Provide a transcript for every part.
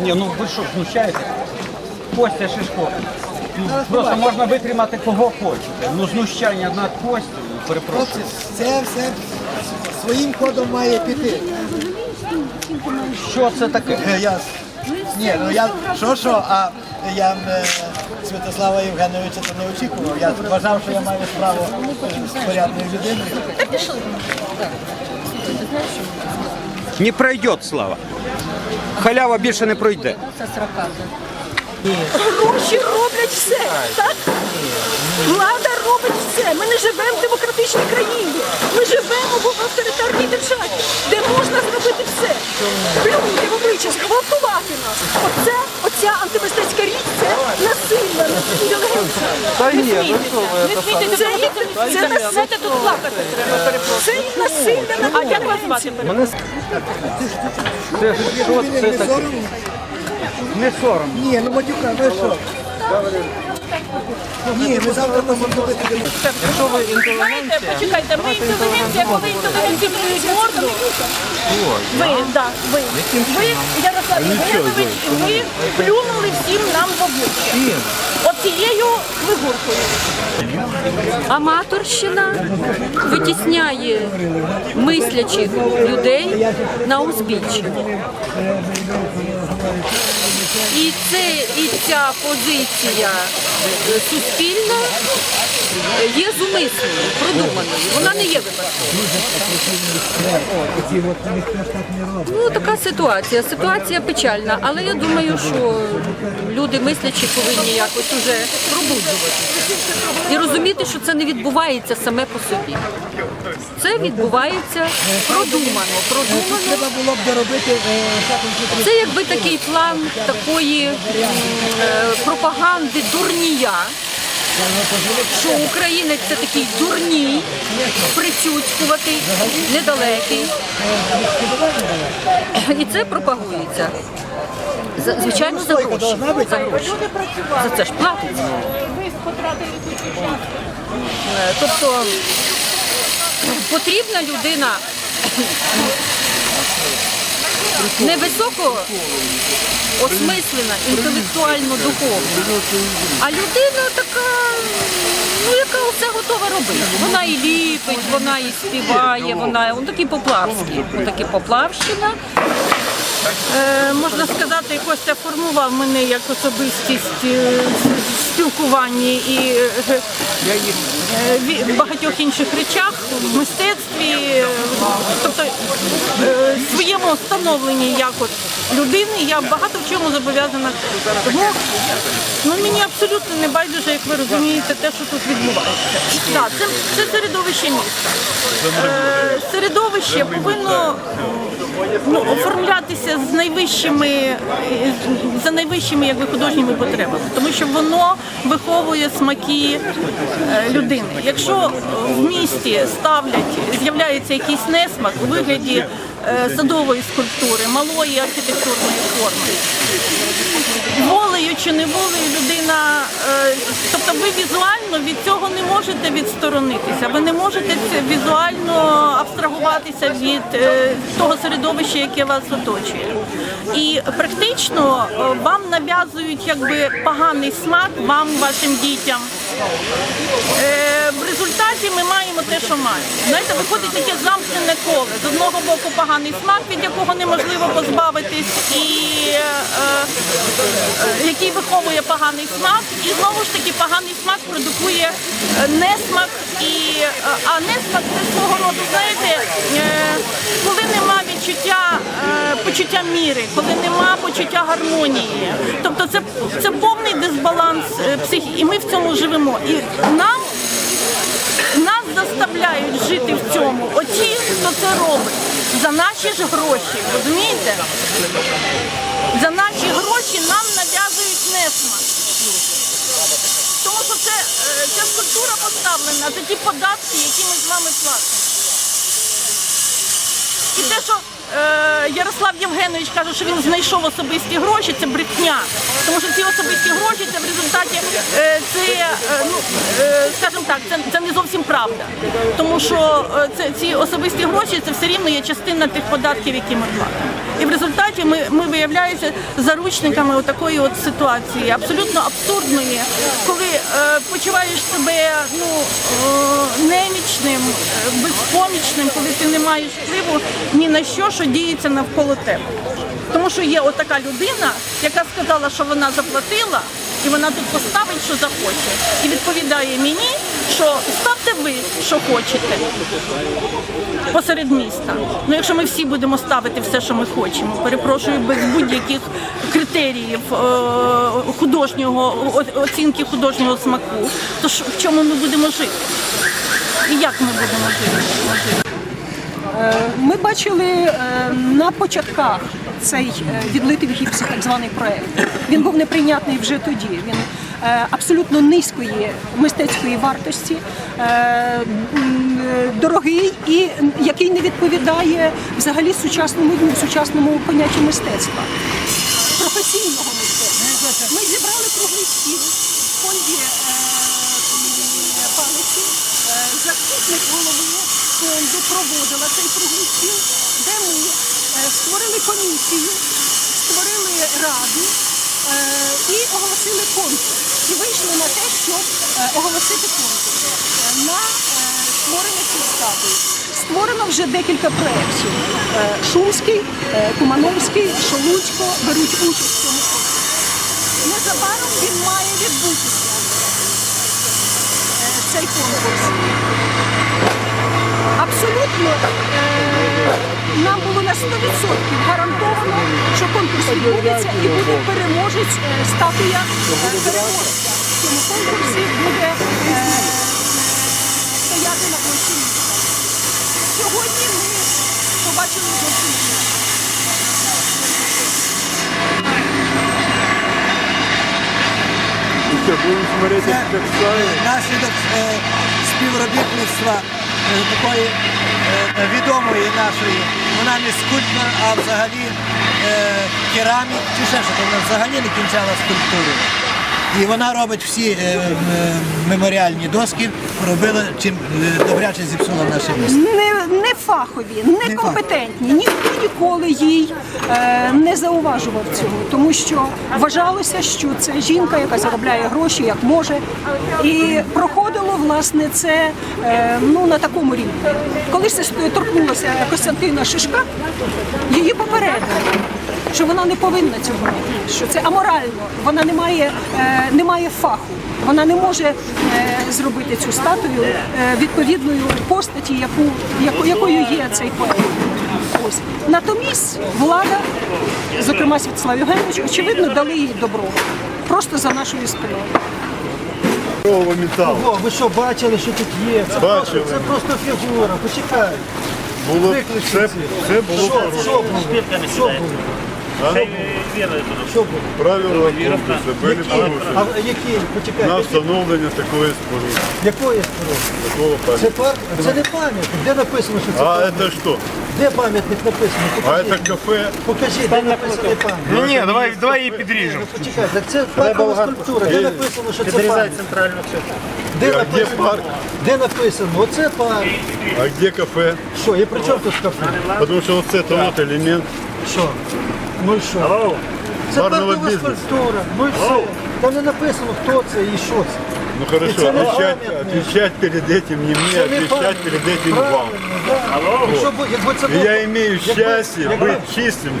Ні, ну ви що, знущаєтесь? Костя Шишко. Ну, просто можна витримати кого хочете. Ну знущання над Костю, перепрошую. Це все своїм ходом має піти. Що це таке? Е, Я... Ні, ну я що що, а я е, Святослава Євгеновича то не очікував. Я вважав, що я маю справу е, з порядною людиною. Не пройде, Слава. Халява більше не пройде. Гроші роблять все, так? Влада робить все. Ми не живемо в демократичній країні. Ми живемо в авторитарній державі, де можна зробити все. Плюнути в обличчя, зґвалтувати нас. Оце, оця антимистецька річ, це інтелігенція. Та ні, ну що ви Не смійтеся, це їх, це насильно тут плакати треба, перепрошую. Це їх насильно. на А як вас звати? Мене Це що це не таке? Не соромно. Ні, ну матюка, ви що? Ні, ми завтра можемо робити якщо ви інтелігенція, почекайте, ми інтелігенція, коли інтелігенції плюють морду. Ви, да, ви. Ви, Ярослав Євгенович, ви плюнули всім нам в обличчя. Оцією вигуркою. Аматорщина витісняє мислячих людей на узбіччя. І це і ця позиція суспільна є зумисною, продуманою. Вона не є випадковою. Ну така ситуація. Ситуація печальна, але я думаю, що люди мислячі повинні якось уже пробуджуватися і розуміти, що це не відбувається саме по собі. Це відбувається продумано, продумано. Е, Це якби такий план такої е, пропаганди дурнія. Що українець це такий дурній, прицюцькуватий, недалекий. І це пропагується. Звичайно, за гроші. За гроші. За це ж платить. Е, Тобто потрібна людина невисоко осмислена, інтелектуально духовна. А людина така, ну яка все готова робити. Вона і ліпить, вона і співає, вона он такий поплавський, он такий поплавщина. Е, можна сказати, Костя формував мене як особистість е, в спілкуванні і е, е, в багатьох інших речах, в мистецтві, е, тобто е, становленні як от людини я багато в чому зобов'язана. Тому ну, мені абсолютно не байдуже, як ви розумієте, те, що тут відбувається. Так, це, це середовище міста. Е, середовище повинно ну, оформлятися з найвищими за найвищими якби художніми потребами, тому що воно виховує смаки е, людини. Якщо в місті ставлять, з'являється якийсь несмак у вигляді е, садової скульптури, малої архітектурної форми. Волею чи не волею людина, е, тобто ви візуально від цього не можете відсторонитися, ви не можете візуально абстрагуватися від е, того середовища, яке вас оточує. І практично е, вам нав'язують якби поганий смак вам, вашим дітям. Е, в результаті ми маємо те, що маємо. Знаєте, виходить таке замкнене коле. З одного боку поганий смак, від якого неможливо позбавитись, і е, е, який виховує поганий смак, і знову ж таки поганий смак продукує е, несмак. І, е, а несмак це свого роду, знаєте, е, коли нема відчуття е, почуття міри, коли нема почуття гармонії. Тобто це, це повний дисбаланс е, психіки, і ми в цьому живемо. І нам нас заставляють жити в цьому. Оті, хто це робить. За наші ж гроші, розумієте? За наші гроші нам нав'язують несмак. Тому що це, е, ця скульптура поставлена за ті податки, які ми з вами платимо. І те, що Ярослав Євгенович каже, що він знайшов особисті гроші, це брехня. Тому що ці особисті гроші це в результаті е, це, е, ну, е, скажімо так, це, це не зовсім правда. Тому що е, це, ці особисті гроші це все рівно є частина тих податків, які ми платимо. І в результаті ми, ми виявляємося заручниками такої от ситуації, абсолютно абсурдної, коли е, почуваєш себе ну, е, немічним, е, безпомічним, коли ти не маєш впливу ні на що, що діється навколо тебе. Тому що є отака людина, яка сказала, що вона заплатила, і вона тут поставить, що захоче. І відповідає мені, що ставте ви, що хочете посеред міста. Ну, якщо ми всі будемо ставити все, що ми хочемо, перепрошую, без будь-яких критеріїв е, художнього оцінки художнього смаку, то в чому ми будемо жити? І як ми будемо жити? Ми бачили е, на початках цей е, відлитий в гіпсі так званий проект. Він був неприйнятний вже тоді. Він е, абсолютно низької мистецької вартості, е, дорогий і який не відповідає взагалі сучасному дню, сучасному поняттю мистецтва, професійного мистецтва. Ми зібрали круглий стіл в фонді. Е, Заступник голови фонду проводила цей круглий стіл, де ми створили комісію, створили раду е, і оголосили конкурс. І вийшли на те, щоб е, оголосити конкурс е, на е, створення цієї статуї. Створено вже декілька проєктів. Е, Шумський, е, Кумановський, Шолудько беруть участь в цьому конкурсі. Незабаром він має відбутися е, цей конкурс. Абсолютно е, нам було на 100% гарантовано, що конкурс відбудеться і буде переможець, статуя е, переможця. В цьому конкурсі буде е, стояти на площі міста. Сьогодні ми побачили зовсім інше. Будемо смотрети, Це як наслідок е, співробітництва такої відомої нашої. Вона не скульптор, а взагалі е, керамік, чи ще що вона взагалі не кінчала скульптуру. І вона робить всі е, е, меморіальні доски, робила чим е, добряче зіпсула наше місто. не, не фахові, не компетентні. Ніхто ніколи їй е, не зауважував цього, тому що вважалося, що це жінка, яка заробляє гроші як може. І проходило власне це е, ну, на такому рівні. Коли це торкнулося Костянтина Шишка, її попередили. Що вона не повинна цього робити, що це аморально, вона не має, е, не має фаху, вона не може е, зробити цю статую е, відповідною постаті, яку, якою є цей поет. Ось. Натомість влада, зокрема Святослав Євгенович, очевидно, дали їй добро. Просто за нашою спиною. Здорового металу. О, ви що бачили, що тут є? Це, просто, це просто фігура. Почекай. Було, це, це було Що, що було? Що було? Правила конкурсу були Які? А порушені які? На встановлення такої споруди, Якої споруди? такого Це пам'ятника. парк? Це не пам'ятник. Де написано, що це А пам'ятник? це що? Де пам'ятник написано? А це кафе? Покажи, де написано пам'ятник. Ну ні, давай, давай її підріжемо. Ну, Почекай, так це паркова скульптура. Де написано, що це пам'ятник? центральну Де А де написано? парк? Де написано? Оце парк. А де кафе? Що, і при чому тут кафе? Тому що оце то от елемент Що? Ну і що? Це Гарного паркова бізнесу. скульптура. Ну і все. Там не написано, хто це і що це. Ну хорошо, це не отвечать, пам'ятник. отвечать перед этим не мне, Це не отвечать пам'ятник. перед этим вам. Правильно, да. Якщо бу- якби це И було- я имею якби- счастье якби- быть чистым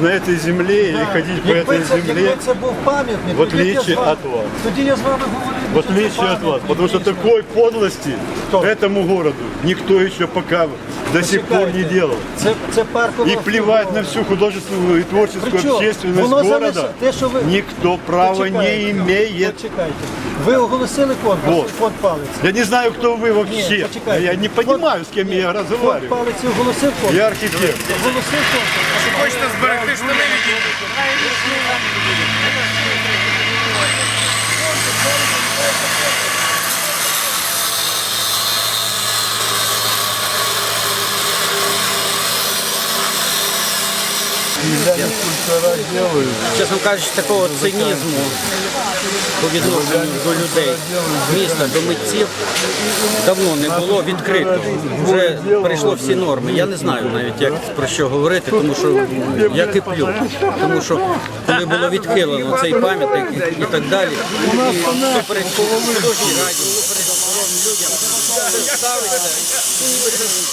на этой земле и ходить по Якби этой це, якби земле, це був пам'ятник, в тоді б я отличие з вами- от вас. Тоді я з вами говорив. в отличие от вас. Потому что такой подлости Кто? этому городу никто еще пока до сих пор не Почекайте. делал. Це, це паркова И плевать на всю художественную и творческую Причем общественность воно города залишає- те, що ви- никто права Почекайте. не имеет. Почекайте. Ви оголосили конкурс, Вот. фонд палиці. Я не знаю, кто вы вообще. Нет, почекайте. Я не понимаю, с кем нет, я Фонд разговариваю. палиці оголосив конкурс. Я архитектор. Оголосив конкурс. Хочете зберегти штани відійдіть. Чесно кажучи, такого цинізму по відношенню до людей міста, до митців давно не було відкрито. Вже перейшло всі норми. Я не знаю навіть як про що говорити, тому що я киплю. Тому що коли було відхилено цей пам'ятник і, так далі, і супереч художній раді, людям,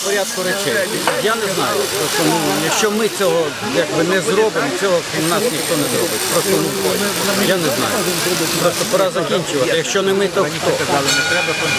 порядку речей. Я не знаю. Просто, ну, якщо ми цього якби не зробимо, цього нас ніхто не зробить. Просто ну, я не знаю. Просто пора закінчувати. Якщо не ми, то хто?